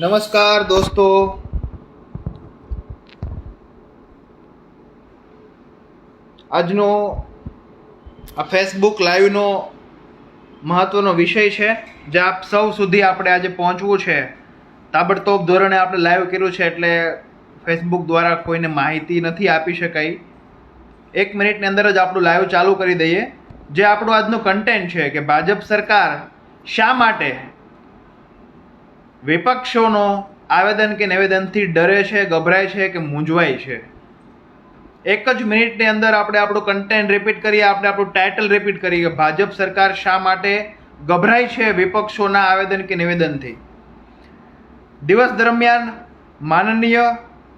નમસ્કાર દોસ્તો. આજનો આ ફેસબુક લાઈવનો મહત્વનો વિષય છે, જે આપ સૌ સુધી આપણે આજે પહોંચવું છે. તાબડતોબ ધોરણે આપણે લાઈવ કર્યું છે એટલે ફેસબુક દ્વારા કોઈને માહિતી નથી આપી શકાય એક મિનિટની અંદર જ આપણું લાઈવ ચાલુ કરી દઈએ. જે આપણું આજનું કન્ટેન્ટ છે કે ભાજપ સરકાર શા માટે વિપક્ષોનો આવેદન કે નિવેદનથી ડરે છે, ગભરાય છે કે મૂંઝવાય છે? એક જ મિનિટની અંદર આપણે આપણું કન્ટેન્ટ રિપીટ કરીએ, આપણે આપણું ટાઇટલ રિપીટ કરીએ કે ભાજપ સરકાર શા માટે ગભરાય છે વિપક્ષોના આવેદન કે નિવેદનથી? દિવસ દરમિયાન માનનીય,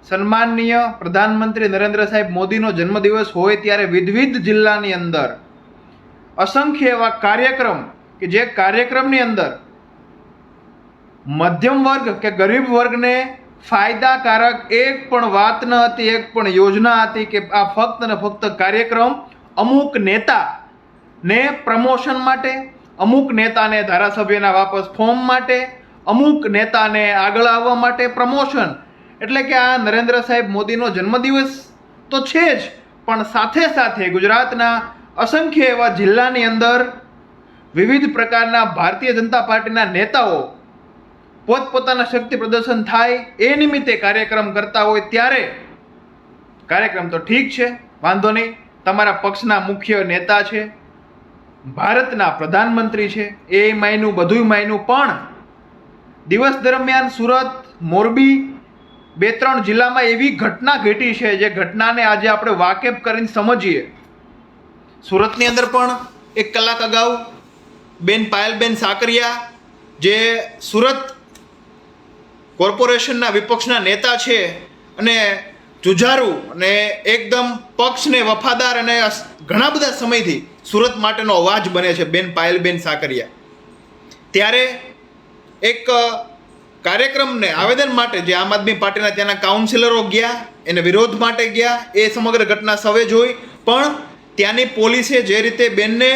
સન્માનનીય પ્રધાનમંત્રી નરેન્દ્ર સાહેબ મોદીનો જન્મદિવસ હોય ત્યારે વિવિધ જિલ્લાની અંદર અસંખ્ય એવા કાર્યક્રમ કે જે કાર્યક્રમની અંદર મધ્યમ વર્ગ કે ગરીબ વર્ગને ફાયદાકારક એક પણ વાત ન હતી, એક પણ યોજના હતી કે આ ફક્ત ને ફક્ત કાર્યક્રમ અમુક નેતા ને પ્રમોશન માટે, અમુક નેતાને ધારાસભ્યના વાપસ ફોર્મ માટે, અમુક નેતાને આગળ આવવા માટે પ્રમોશન. એટલે કે આ નરેન્દ્ર સાહેબ મોદીનો જન્મદિવસ તો છે જ, પણ સાથે સાથે ગુજરાતના અસંખ્ય એવા જિલ્લાની અંદર વિવિધ પ્રકારના ભારતીય જનતા પાર્ટીના નેતાઓ પોતપોતાના શક્તિ પ્રદર્શન થાય એ નિમિત્તે કાર્યક્રમ કરતા હોય ત્યારે કાર્યક્રમ તો ઠીક છે, વાંધો નહીં. તમારા પક્ષના મુખ્ય નેતા છે, ભારતના પ્રધાનમંત્રી છે, એ માયનું, બધુંય માયનું, પણ દિવસ દરમિયાન સુરત, મોરબી બે ત્રણ જિલ્લામાં એવી ઘટના ઘટી છે જે ઘટનાને આજે આપણે વાકેફ કરીને સમજીએ. સુરતની અંદર પણ એક કલાક અગાઉ બેન પાયલબેન સાકરિયા જે સુરત કોર્પોરેશનના વિપક્ષના નેતા છે અને જુઝારુ અને એકદમ પક્ષને વફાદાર અને ઘણા બધા સમયથી સુરત માટેનો અવાજ બને છે બેન પાયલબેન સાકરિયા. ત્યારે એક કાર્યક્રમને આવેદન માટે જે આમ આદમી પાર્ટીના ત્યાંના કાઉન્સિલરો ગયા, એને વિરોધ માટે ગયા, એ સમગ્ર ઘટના સવે જોઈ, પણ ત્યાંની પોલીસે જે રીતે બેનને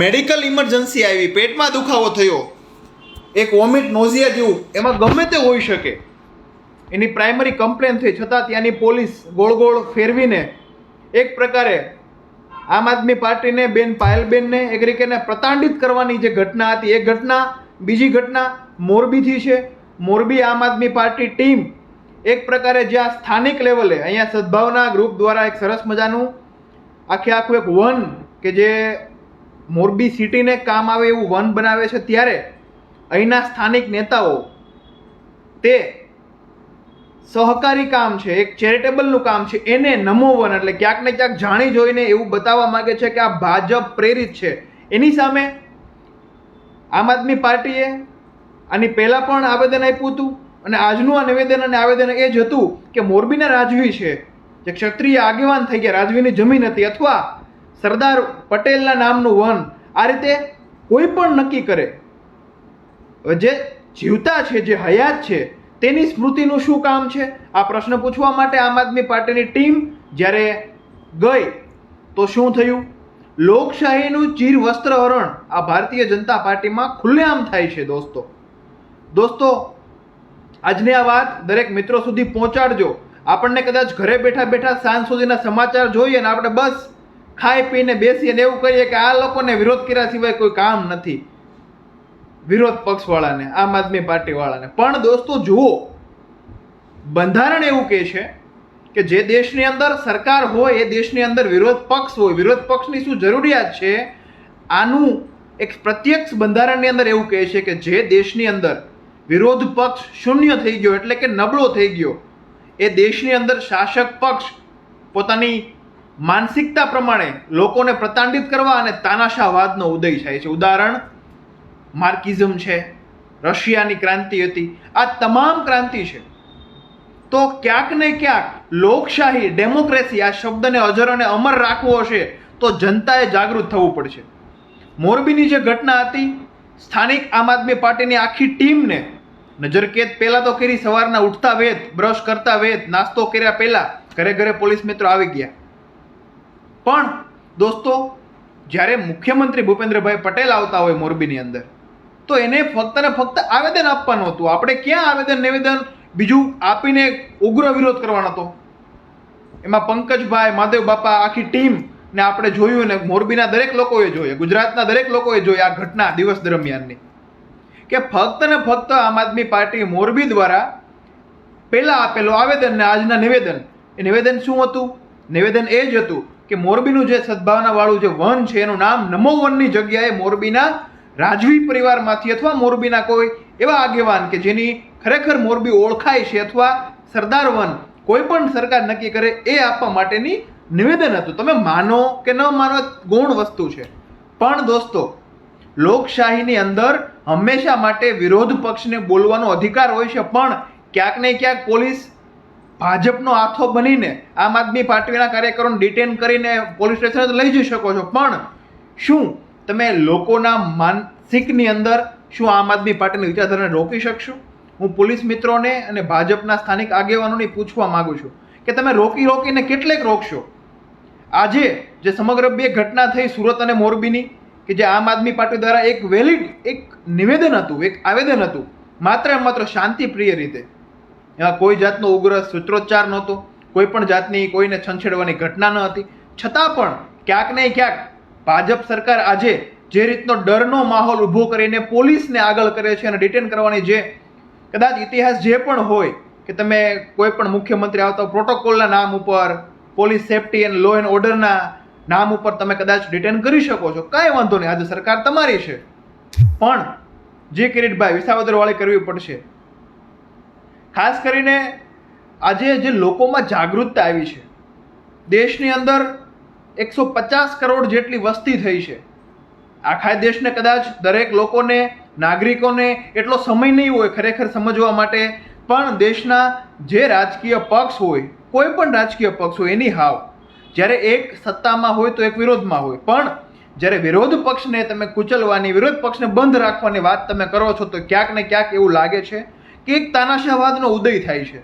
મેડિકલ ઇમરજન્સી આવી, પેટમાં દુખાવો થયો એક વોમિટ નોઝિયા જેવું. એમાં ગમે તે હોઈ શકે. એની પ્રાઇમરી કમ્પ્લેન થઈ છતાં ત્યાંની પોલીસ ગોળ ગોળ ફેરવીને એક પ્રકારે આમ આદમી પાર્ટીને બેન પાયલબેનને એક રીતેને પ્રતાંડિત કરવાની જે ઘટના હતી, એ ઘટના બીજી ઘટના મોરબીથી છે. મોરબી આમ આદમી પાર્ટી ટીમ એક પ્રકારે જ્યાં સ્થાનિક લેવલે અહીંયા સદભાવના ગ્રુપ દ્વારા એક સરસ મજાનું આખે આખું એક વન કે જે મોરબી સિટીને કામ આવે એવું વન બનાવે છે ત્યારે અહીંના સ્થાનિક નેતાઓ, તે સહકારી કામ છે, એક ચેરિટેબલનું કામ છે, એને નમો વન એટલે ક્યાંક ને ક્યાંક જાણી જોઈને એવું બતાવવા માગે છે કે આ ભાજપ પ્રેરિત છે. એની સામે આમ આદમી પાર્ટીએ આની પહેલાં પણ આવેદન આપ્યું હતું અને આજનું આ નિવેદન અને આવેદન એ જ હતું કે મોરબીના રાજવી છે, જે ક્ષત્રિય આગેવાન થઈ ગયા, રાજવીની જમીન હતી અથવા સરદાર પટેલના નામનું વન, આ રીતે કોઈ પણ નક્કી કરે જે જીવતા છે, જે હયાત છે, તેની સ્મૃતિનું શું કામ છે? આ પ્રશ્ન પૂછવા માટે આમ આદમી પાર્ટીની ટીમ જ્યારે ગઈ, તો શું થયું? લોકશાહીનું ચીર વસ્ત્રહરણ આ ભારતીય જનતા પાર્ટીમાં ખુલ્લેઆમ થાય છે, દોસ્તો. દોસ્તો, આજની આ વાત દરેક મિત્રો સુધી પહોંચાડજો. આપણને કદાચ ઘરે બેઠા બેઠા સાંજ સુધીના સમાચાર જોઈએ ને આપણે બસ ખાઈ પીને બેસીએ ને એવું કહીએ કે આ લોકોને વિરોધ કર્યા સિવાય કોઈ કામ નથી. વિરોધ પક્ષવાળાને, આમ આદમી પાર્ટીવાળાને. પણ દોસ્તો, જુઓ, બંધારણ એવું કહે છે કે જે દેશની અંદર સરકાર હોય, એ દેશની અંદર વિરોધ પક્ષ હોય. વિરોધ પક્ષની શું જરૂરિયાત છે? આનું એક પ્રત્યક્ષ બંધારણની અંદર એવું કહે છે કે જે દેશની અંદર વિરોધ પક્ષ શૂન્ય થઈ ગયો, એટલે કે નબળો થઈ ગયો, એ દેશની અંદર શાસક પક્ષ પોતાની માનસિકતા પ્રમાણે લોકોને પ્રતાંડિત કરવા અને તાનાશાહવાદનો ઉદય થાય છે. ઉદાહરણ માર્કિઝમ છે, રશિયાની ક્રાંતિ હતી, આ તમામ ક્રાંતિ છે. તો ક્યાંક ને ક્યાંક લોકશાહી, ડેમોક્રેસી આ શબ્દને અજર અને અમર રાખવો હશે, તો જનતાએ જાગૃત થવું પડશે. મોરબીની જે ઘટના હતી, સ્થાનિક આમ આદમી પાર્ટીની આખી ટીમને નજરકેદ પહેલાં તો કરી, સવારના ઉઠતા વેત, બ્રશ કરતા વેત, નાસ્તો કર્યા પહેલાં ઘરે ઘરે પોલીસ મિત્રો આવી ગયા. પણ દોસ્તો, જ્યારે મુખ્યમંત્રી ભૂપેન્દ્રભાઈ પટેલ આવતા હોય મોરબીની અંદર તો એને ફક્ત ને ફક્ત આવેદન આપવાનું હતું. આપણે ક્યાં આવેદન, નિવેદન? બીજું આપીને ઉગ્ર વિરોધ કરવાનો હતો. એમાં પંકજભાઈ, માધવ બાપા આખી ટીમ ને આપણે જોયું ને મોરબીના દરેક લોકોએ જોઈએ ગુજરાતના દરેક લોકોએ જોઈ આ ઘટના દિવસ દરમિયાનની. કે ફક્ત ને ફક્ત આમ આદમી પાર્ટી મોરબી દ્વારા પહેલાં આપેલું આવેદન ને આજના નિવેદન, એ નિવેદન શું હતું? નિવેદન એ જ હતું કે મોરબીનું જે સદભાવનાવાળું જે વન છે એનું નામ નમો વનની જગ્યાએ મોરબીના રાજવી પરિવારમાંથી અથવા મોરબીના કોઈ એવા આગેવાન કે જેની ખરેખર મોરબી ઓળખાય છે અથવા સરદાર વન કોઈ પણ સરકાર નક્કી કરે એ આપવા માટેની નિવેદન હતું. તમે માનો કે ન માનો ગૌણ વસ્તુ છે. પણ દોસ્તો, લોકશાહીની અંદર હંમેશા માટે વિરોધ પક્ષને બોલવાનો અધિકાર હોય છે, પણ ક્યાંક ને ક્યાંક પોલીસ ભાજપનો આથો બનીને આમ આદમી પાર્ટીના કાર્યકરોને ડિટેન કરીને પોલીસ સ્ટેશન લઈ જઈ શકો છો. પણ શું તમે લોકોના માનસિકની અંદર શું આમ આદમી પાર્ટીની વિચારધારાને રોકી શકશો? હું પોલીસ મિત્રોને અને ભાજપના સ્થાનિક આગેવાનોને પૂછવા માગું છું કે તમે રોકી રોકીને કેટલેક રોકશો? આજે જે સમગ્ર બે ઘટના થઈ સુરત અને મોરબીની, કે જે આમ આદમી પાર્ટી દ્વારા એક વેલિડ એક નિવેદન હતું, એક આવેદન હતું, માત્ર માત્ર શાંતિપ્રિય રીતે. એમાં કોઈ જાતનો ઉગ્ર સૂત્રોચ્ચાર નહોતો, કોઈ પણ જાતની કોઈને છંછેડવાની ઘટના ન હતી. છતાં પણ ક્યાંક ને ક્યાંક ભાજપ સરકાર આજે જે રીતનો ડરનો માહોલ ઊભો કરીને પોલીસને આગળ કરે છે અને ડિટેન કરવાની જે કદાચ ઇતિહાસ જે પણ હોય કે તમે કોઈ પણ મુખ્યમંત્રી આવતા પ્રોટોકોલના નામ ઉપર police safety and law and ઓર્ડરના નામ ઉપર તમે કદાચ ડિટેન કરી શકો છો. કાંઈ વાંધો નહીં. આજે સરકાર તમારી છે. પણ જે કિરીટભાઈ વિસાવદરવાળી કરવી પડશે. ખાસ કરીને આજે જે લોકોમાં જાગૃતતા આવી છે, દેશની અંદર એકસો પચાસ કરોડ જેટલી વસ્તી થઈ છે. આખા દેશને કદાચ દરેક લોકોને, નાગરિકોને એટલો સમય નહીં હોય ખરેખર સમજવા માટે, પણ દેશના જે રાજકીય પક્ષ હોય, કોઈ પણ રાજકીય પક્ષ હોય, એની હાવ. જ્યારે એક સત્તામાં હોય તો એક વિરોધમાં હોય. પણ જ્યારે વિરોધ પક્ષને તમે કુચલવાની, વિરોધ પક્ષને બંધ રાખવાની વાત તમે કરો છો, તો ક્યાંક ને ક્યાંક એવું લાગે છે કે એક તાનાશાહવાદનો ઉદય થાય છે.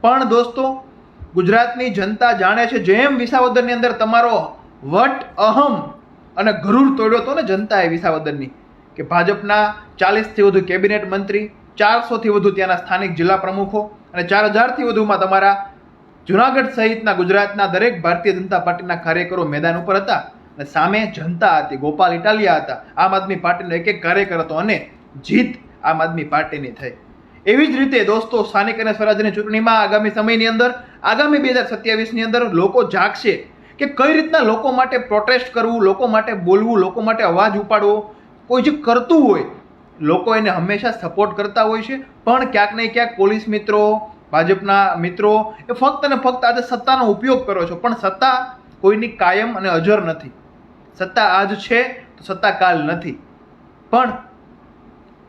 પણ દોસ્તો ગુજરાતની જનતા જાણે છે જેમ વિસાવદરની અંદર તમારો વટ અહમ અને ગરુર તોડ્યો હતો ને જનતાએ વિસાવદરની, કે ભાજપના ચાલીસથી વધુ કેબિનેટ મંત્રી, ચારસોથી વધુ ત્યાંના સ્થાનિક જિલ્લા પ્રમુખો અને ચાર હજારથી વધુમાં તમારા જુનાગઢ સહિતના ગુજરાતના દરેક ભારતીય જનતા પાર્ટીના કાર્યકરો મેદાન ઉપર હતા અને સામે જનતા હતી, ગોપાલ ઇટાલિયા હતા, આમ આદમી પાર્ટીનો એક એક કાર્યકર હતો અને જીત આમ આદમી પાર્ટીની થઈ. એવી જ રીતે દોસ્તો, સ્થાનિક અને સ્વરાજ્યની ચૂંટણીમાં આગામી સમયની અંદર આગામી બે હજાર સત્યાવીસની અંદર લોકો જાગશે કે કઈ રીતના લોકો માટે પ્રોટેસ્ટ કરવું, લોકો માટે બોલવું, લોકો માટે અવાજ ઉપાડવો, કોઈ જે કરતું હોય, લોકો એને હંમેશા સપોર્ટ કરતા હોય છે. પણ ક્યાંક ને ક્યાંક પોલીસ મિત્રો, ભાજપના મિત્રો એ ફક્ત ને ફક્ત આજે સત્તાનો ઉપયોગ કરો છો. પણ સત્તા કોઈની કાયમ અને અજર નથી. સત્તા આજ છે, તો સત્તા કાલ નથી. પણ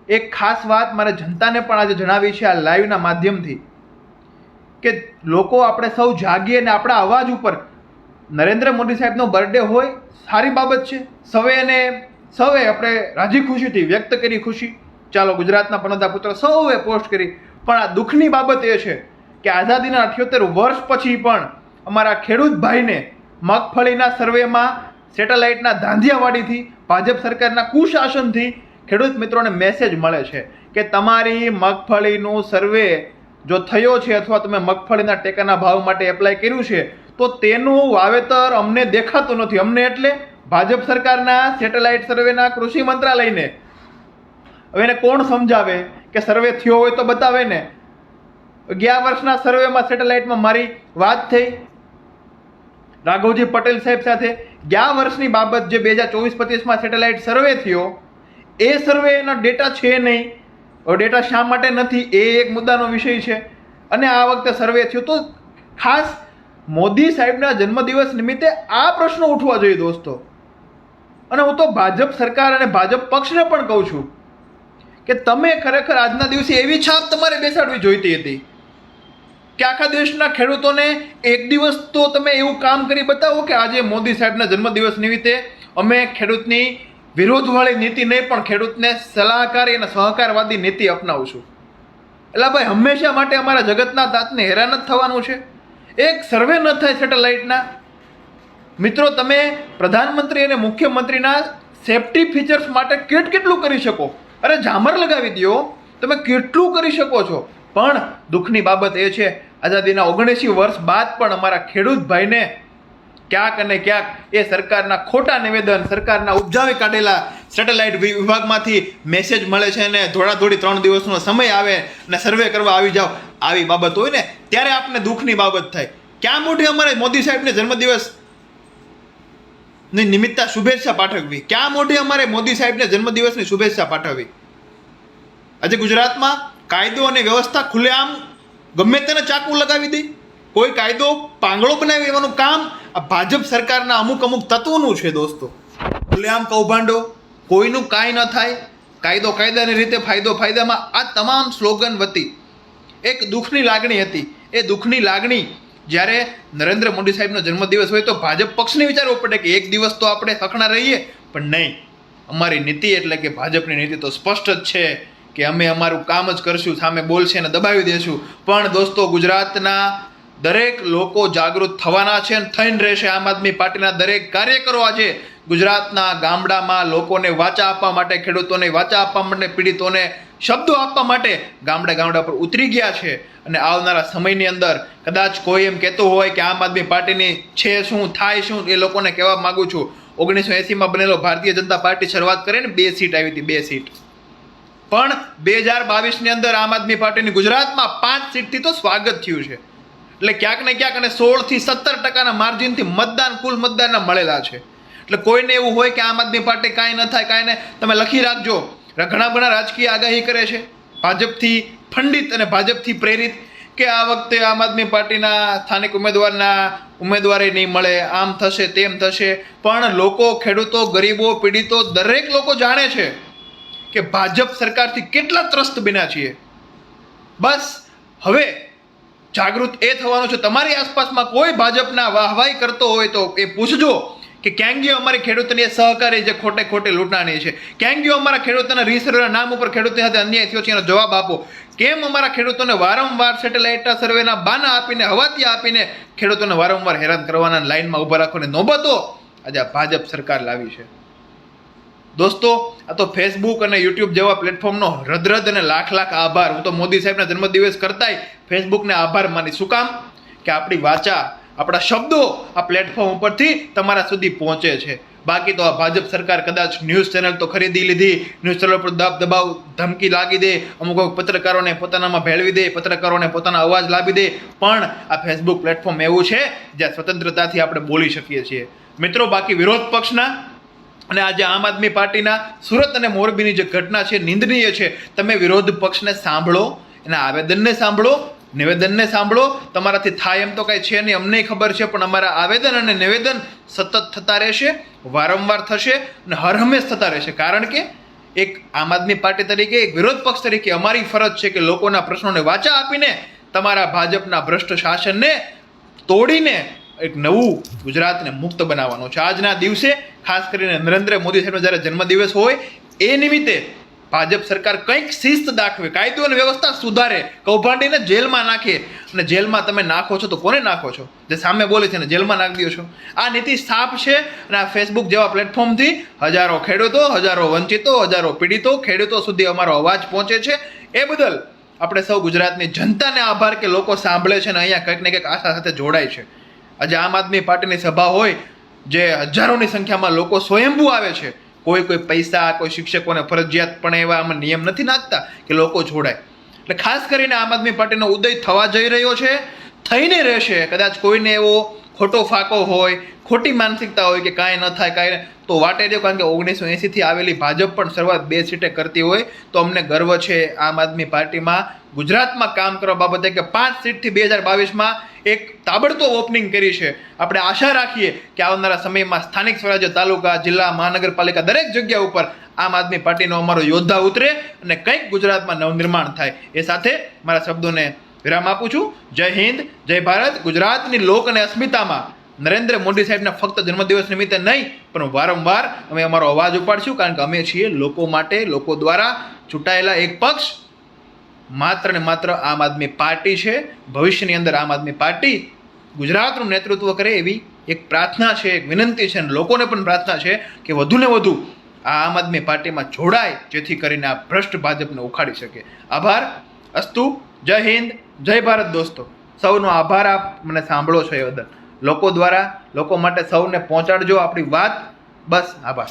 એક ખાસ વાત મારે જનતાને પણ આજે જણાવી છે આ લાઈવના માધ્યમથી. કે લોકો આપણે સૌ જાગીએ અને આપણા અવાજ ઉપર નરેન્દ્ર મોદી સાહેબનો બર્થડે હોય, સારી બાબત છે. સૌએ એને સૌએ આપણે રાજી ખુશીથી, વ્યક્ત કરી ખુશી. ચાલો, ગુજરાતના પનોતા પુત્ર સૌએ પોસ્ટ કરી. પણ આ દુઃખની બાબત એ છે કે આઝાદીના અઠ્યોતેર વર્ષ પછી પણ અમારા ખેડૂત ભાઈને મગફળીના સર્વેમાં, સેટેલાઇટના ધાંધિયાવાડીથી, ભાજપ સરકારના કુશાસનથી ખેડૂત મિત્રોને મેસેજ મળે છે કે તમારી મગફળીનું સર્વે જો થયો છે અથવા તમે મગફળીના ટેકાના ભાવ માટે એપ્લાય કર્યું છે, તો તેનું વાવેતર અમને દેખાતું નથી. અમને એટલે ભાજપ સરકારના સેટેલાઇટ સર્વેના કૃષિ મંત્રાલયને. હવે એને કોણ સમજાવે કે સર્વે થયો હોય તો બતાવે ને? ગયા વર્ષના સર્વેમાં સેટેલાઇટમાં મારી વાત થઈ. રાઘવજી પટેલ સાહેબ સાથે ગયા વર્ષની બાબત જે બે હજાર ચોવીસ પચીસમાં સેટેલાઇટ સર્વે થયો, એ સર્વેનો ડેટા છે નહીં. ડેટા શા માટે નથી એ એક મુદ્દાનો વિષય છે. અને આ વખતે સર્વે થયો તો ખાસ મોદી સાહેબના જન્મદિવસ નિમિત્તે આ પ્રશ્નો ઉઠવા જોઈએ દોસ્તો. અને હું તો ભાજપ સરકાર અને ભાજપ પક્ષને પણ કહું છું કે તમે ખરેખર આજના દિવસે એવી છાપ તમારે બેસાડવી જોઈતી હતી કે આખા દેશના ખેડૂતોને એક દિવસ તો તમે એવું કામ કરી બતાવો કે આજે મોદી સાહેબના જન્મદિવસ નિમિત્તે અમે ખેડૂતની વિરોધવાળી નીતિ નહીં, પણ ખેડૂતને સલાહકારી અને સહકારવાદી નીતિ અપનાવું છું. એટલે ભાઈ, હંમેશા માટે અમારા જગતના દાંતને હેરાન જ થવાનું છે. એક સર્વે ન થાય સેટેલાઇટના. મિત્રો, તમે પ્રધાનમંત્રી અને મુખ્યમંત્રીના સેફ્ટી ફીચર્સ માટે કેટ કેટલું કરી શકો? અરે, ઝામર લગાવી દ્યો તમે કેટલું કરી શકો છો? પણ દુઃખની બાબત એ છે, આઝાદીના ઓગણએંસી વર્ષ બાદ પણ અમારા ખેડૂત ભાઈને ક્યાંક અને ક્યાંક એ સરકારના ખોટા નિવેદન, સરકારના ઉપજાવી કાઢેલા સેટેલાઇટ વિભાગમાંથી મેસેજ મળે છે અને ધોળાધોળી ત્રણ દિવસનો સમય આવે અને સર્વે કરવા આવી જાઓ, આવી બાબત હોય ને, ત્યારે આપને દુઃખની બાબત થાય. ક્યાં મોટી અમારે મોદી સાહેબને જન્મદિવસની નિમિત્તા શુભેચ્છા પાઠવવી? ક્યાં મોઢી અમારે મોદી સાહેબને જન્મદિવસની શુભેચ્છા પાઠવવી? આજે ગુજરાતમાં કાયદો અને વ્યવસ્થા ખુલ્લેઆમ ગમે તેને ચાકુ લગાવી દે. કોઈ કાયદો પાંગળો બનાવી દેવાનું કામ આ ભાજપ સરકારના અમુક અમુક તત્વોનું છે દોસ્તો. ખુલ્લેઆમ કૌભાંડો કોઈનું કાંઈ ન થાય, કાયદો કાયદાની રીતે, ફાયદો ફાયદામાં આ તમામ સ્લોગન વતી એક દુઃખની લાગણી હતી. એ દુઃખની લાગણી જ્યારે નરેન્દ્ર મોદી સાહેબનો જન્મદિવસ હોય તો ભાજપ પક્ષને વિચારવું પડે કે એક દિવસ તો આપણે સખણા રહીએ, પણ નહીં. અમારી નીતિ એટલે કે ભાજપની નીતિ તો સ્પષ્ટ જ છે કે અમે અમારું કામ જ કરશું, સામે બોલશે અને દબાવી દેશું. પણ દોસ્તો ગુજરાતના દરેક લોકો જાગૃત થવાના છે અને થઈને રહેશે. આમ આદમી પાર્ટીના દરેક કાર્યકરો આજે ગુજરાતના ગામડામાં લોકોને વાચા આપવા માટે, ખેડૂતોને વાચા આપવા માટે, પીડિતોને શબ્દો આપવા માટે ગામડા ગામડા પર ઉતરી ગયા છે. અને આવનારા સમયની અંદર કદાચ કોઈ એમ કહેતું હોય કે આમ આદમી પાર્ટીની છે શું, થાય શું, એ લોકોને કહેવા માગું છું. ઓગણીસો એંસીમાં બનેલો ભારતીય જનતા પાર્ટી શરૂઆત કરે ને બે સીટ આવી હતી, બે સીટ. પણ બે હજાર બાવીસની અંદર આમ આદમી પાર્ટીની ગુજરાતમાં પાંચ સીટથી તો સ્વાગત થયું છે. એટલે ક્યાંક ને ક્યાંક અને સોળથી સત્તર ટકાના માર્જિનથી મતદાન, કુલ મતદાનના મળેલા છે. એટલે કોઈને એવું હોય કે આમ આદમી પાર્ટી કાંઈ ન થાય, કાંઈ તમે લખી રાખજો. ઘણા ઘણા રાજકીય આગાહી કરે છે. ભાજપથી ફંડિત અને ભાજપથી પ્રેરિત કે આ વખતે આમ આદમી પાર્ટીના સ્થાનિક ઉમેદવારના ઉમેદવારે નહીં મળે, આમ થશે, તેમ થશે. પણ લોકો, ખેડૂતો, ગરીબો, પીડિતો દરેક લોકો જાણે છે કે ભાજપ સરકારથી કેટલા ત્રસ્ત બન્યા છીએ. બસ, હવે જાગૃત એ થવાનું છે. તમારી આસપાસમાં કોઈ ભાજપના વાહવાઈ કરતો હોય તો એ પૂછજો કે ક્યાં ગયો અમારી ખેડૂતોની સહકારી જે ખોટે ખોટે લૂંટાણી છે. ક્યાં ગયો અમારા ખેડૂતોના રીસર્વેના નામ ઉપર ખેડૂતો સાથે અન્યાય થયો છે એનો જવાબ આપો. કેમ અમારા ખેડૂતોને વારંવાર સેટેલાઇટના સર્વેના બાના આપીને હવાતી આપીને ખેડૂતોને વારંવાર હેરાન કરવાના લાઇનમાં ઊભા રાખવાની નોબતો આજે આ ભાજપ સરકાર લાવી છે. દોસ્તો, આ તો ફેસબુક અને યુટ્યુબ જેવા પ્લેટફોર્મનો રદરદ અને લાખ લાખ આભાર. હું તો મોદી સાહેબના જન્મદિવસ કરતાંય ફેસબુકને આભાર માની શું કામ? કે આપણી વાચા, આપણા શબ્દો આ પ્લેટફોર્મ ઉપરથી તમારા સુધી પહોંચે છે. બાકી તો આ ભાજપ સરકાર કદાચ ન્યૂઝ ચેનલ તો ખરીદી લીધી ન્યૂઝ ચેનલ પર દબ દબાવ, ધમકી લાગી દે, અમુક અમુક પત્રકારોને પોતાનામાં ભેળવી દે, પત્રકારોને પોતાના અવાજ લાવી દે. પણ આ ફેસબુક પ્લેટફોર્મ એવું છે, જ્યાં સ્વતંત્રતાથી આપણે બોલી શકીએ છીએ. મિત્રો, બાકી વિરોધ પક્ષના અને આજે આમ આદમી પાર્ટીના સુરત અને મોરબીની જે ઘટના છે, નિંદનીય છે. તમે વિરોધ પક્ષને સાંભળો, એના આવેદનને સાંભળો નિવેદનને સાંભળો. તમારાથી થાય એમ તો કાંઈ છે નહીં, અમને ખબર છે, પણ અમારા આવેદન અને નિવેદન સતત થતા રહેશે, વારંવાર થશે અને હરહંમેશ થતા રહેશે. કારણ કે એક આમ આદમી પાર્ટી તરીકે, એક વિરોધ પક્ષ તરીકે અમારી ફરજ છે કે લોકોના પ્રશ્નોને વાચા આપીને તમારા ભાજપના ભ્રષ્ટ શાસનને તોડીને એક નવું ગુજરાતને મુક્ત બનાવવાનું છે. આજના દિવસે ખાસ કરીને નરેન્દ્ર મોદી સાહેબનો જ્યારે જન્મદિવસ હોય, એ નિમિત્તે ભાજપ સરકાર કંઈક શિસ્ત દાખવે, કાયદો અને વ્યવસ્થા સુધારે, કૌભાંડીને જેલમાં નાખે. અને જેલમાં તમે નાખો છો તો કોને નાખો છો? જે સામે બોલે છે ને જેલમાં નાખી દો છો. આ નીતિ સાફ છે અને આ ફેસબુક જેવા પ્લેટફોર્મથી હજારો ખેડૂતો, હજારો વંચિતો, હજારો પીડિતો ખેડૂતો સુધી અમારો અવાજ પહોંચે છે. એ બદલ આપણે સૌ ગુજરાતની જનતાને આભાર કે લોકો સાંભળે છે અને અહીંયા કંઈક ને કંઈક આશા સાથે જોડાય છે. આજે આમ આદમી પાર્ટીની સભા હોય, જે હજારોની સંખ્યામાં લોકો સ્વયંભૂ આવે છે. કોઈ કોઈ પૈસા, કોઈ શિક્ષકોને ફરજિયાત પણ એવા આમાં નિયમ નથી નાખતા કે લોકો જોડાય. એટલે ખાસ કરીને આમ આદમી પાર્ટીનો ઉદય થવા જઈ રહ્યો છે. થઈને રહેશે. કદાચ કોઈને એવો ખોટો ફાકો હોય, ખોટી માનસિકતા હોય કે કાંઈ ન થાય, કાંઈ તો વાટે રહ્યો કારણ કે ઓગણીસો એંસીથી આવેલી ભાજપ પણ શરૂઆત બે સીટે કરતી હોય, તો અમને ગર્વ છે આમ આદમી પાર્ટીમાં. ગુજરાતમાં કામ કરવા બાબતે કે પાંચ સીટથી બે હજાર બાવીસમાં એક તાબડતોબ ઓપનિંગ કરી છે. આપણે આશા રાખીએ કે આવનારા સમયમાં સ્થાનિક સ્વરાજ્ય તાલુકા, જિલ્લા, મહાનગરપાલિકા દરેક જગ્યા ઉપર આમ આદમી પાર્ટીનો અમારો યોદ્ધા ઉતરે અને કંઈક ગુજરાતમાં નવનિર્માણ થાય. એ સાથે મારા શબ્દોને વિરામ આપું છું. જય હિન્દ, જય ભારત. ગુજરાતની લોક અને અસ્મિતામાં નરેન્દ્ર મોદી સાહેબના ફક્ત જન્મદિવસ નિમિત્તે નહીં, પણ વારંવાર અમે અમારો અવાજ ઉપાડશું, કારણ કે અમે છીએ લોકો માટે, લોકો દ્વારા ચૂંટાયેલા એક પક્ષ. માત્ર ને માત્ર આમ આદમી પાર્ટી છે. ભવિષ્યની અંદર આમ આદમી પાર્ટી ગુજરાતનું નેતૃત્વ કરે એવી એક પ્રાર્થના છે, એક વિનંતી છે અને લોકોને પણ પ્રાર્થના છે કે વધુને વધુ આ આમ આદમી પાર્ટીમાં જોડાય, જેથી કરીને આ ભ્રષ્ટ ભાજપને ઉખાડી શકે. આભાર. અસ્તુ. જય હિન્દ. જય ભારત દોસ્તો. સૌનો આભાર આપ મને સાંભળો છો એ બદલ. લોકો દ્વારા લોકો માટે સૌને પહોંચાડજો આપણી વાત. બસ આભાર.